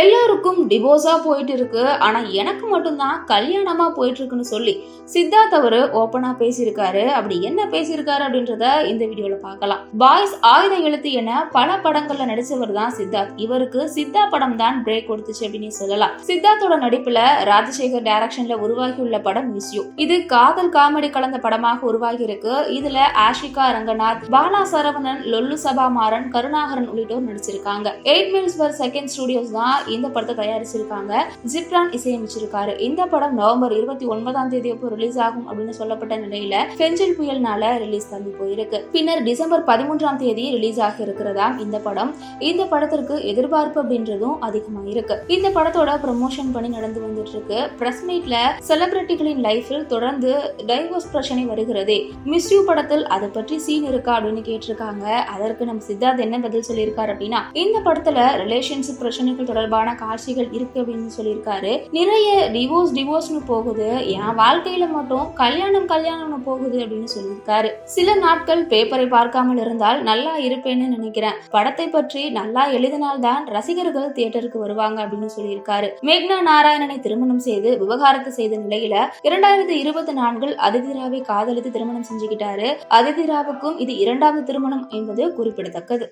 எல்லாருக்கும் டிவோர்ஸா போயிட்டு இருக்கு ஆனா எனக்கு மட்டும்தான் கல்யாணமா போயிட்டு இருக்குன்னு சொல்லி சித்தார்த் அவரு ஓப்பனா பேசியிருக்காரு. அப்படி என்ன பேசியிருக்காரு அப்படின்றத இந்த வீடியோல பார்க்கலாம். பாய்ஸ் ஆயுத எழுத்து என பல படங்கள்ல நடிச்சவர் தான் சித்தார்த். இவருக்கு சித்தா படம் தான் பிரேக் கொடுத்துச்சு அப்படின்னு சொல்லலாம். சித்தார்த்தோட நடிப்புல ராஜசேகர் டைரக்ஷன்ல உருவாகியுள்ள படம் மிஸ்யூ இது காதல் காமெடி கலந்த படமாக உருவாகி இருக்கு இதுல ஆஷிகா ரங்கநாத் பாலா சரவணன் லொல்லு சபா மாறன் கருணாகரன் உள்ளிட்டோர் நடிச்சிருக்காங்க. Eight minutes per second studios தான் இந்த படத்தை தயாரிச்சிருக்காங்க. ஜிப்ரான் இசையமைச்சிருக்காரு. இந்த படம் நவம்பர் இருபத்தி ஒன்பதாம் தேதி அப்போ ரிலீஸ் ஆகும் அப்படின்னு சொல்லப்பட்ட நிலையில பெஞ்சல் புயல்னால ரிலீஸ் தள்ளி போயிருக்கு. பின்னர் டிசம்பர் பதிமூன்றாம் தேதி ரிலீஸ் ஆக இருக்கிறதா இந்த படம்? இந்த படத்திற்கு எதிர்பார்ப்பு அப்படின்றதும் அதிகமா இருக்கு. இந்த படத்தோட ப்ரமோஷன் பண்ணி நடந்து வந்துட்டு இருக்கு பிரஸ் மீட்ல செலிபிரிட்டிகளின் லைஃபில் தொடர்ந்து டைவர்ஸ் பிரச்சனை வருகிறதே. மிஸ் யூ படத்தில் அதை பற்றி சீன் இருக்கா அப்படின்னு கேட்டிருக்காங்க. அதற்கு நம்ம சித்தார்த் என்ன பதில் சொல்லியிருக்காரு அப்படின்னா இந்த படத்துல ரிலேஷன்ஷிப் பிரச்சனைகள் தொடர்பான காட்சிகள் இருக்கு அப்படின்னு சொல்லியிருக்காரு. நிறைய டிவோர்ஸ் டிவோர்ஸ்னு போகுது. என் வாழ்க்கையில மட்டும் கல்யாணம் கல்யாணம்னு போகுது அப்படின்னு சொல்லியிருக்காரு. சில நாட்கள் பேப்பரை பார்க்காமல் இருந்தால் நல்லா இருப்பேன்னு நினைக்கிறேன். படத்தை பற்றி நல்லா எழுதினால்தான் ரசிகர்கள் தியேட்டருக்கு வருவாங்க அப்படின்னு சொல்லியிருக்காரு. மேக்னா நாராயணனை திருமணம் செய்து விவகாரத்து செய்த நிலையில இரண்டாயிரத்தி இருபத்தி நான்கில் அதிதிராவை காதலித்து திருமணம் செஞ்சுக்கிட்டாரு. அதிதிராவுக்கும் இது இரண்டாவது திருமணம் என்பது குறிப்பிடத்தக்கது.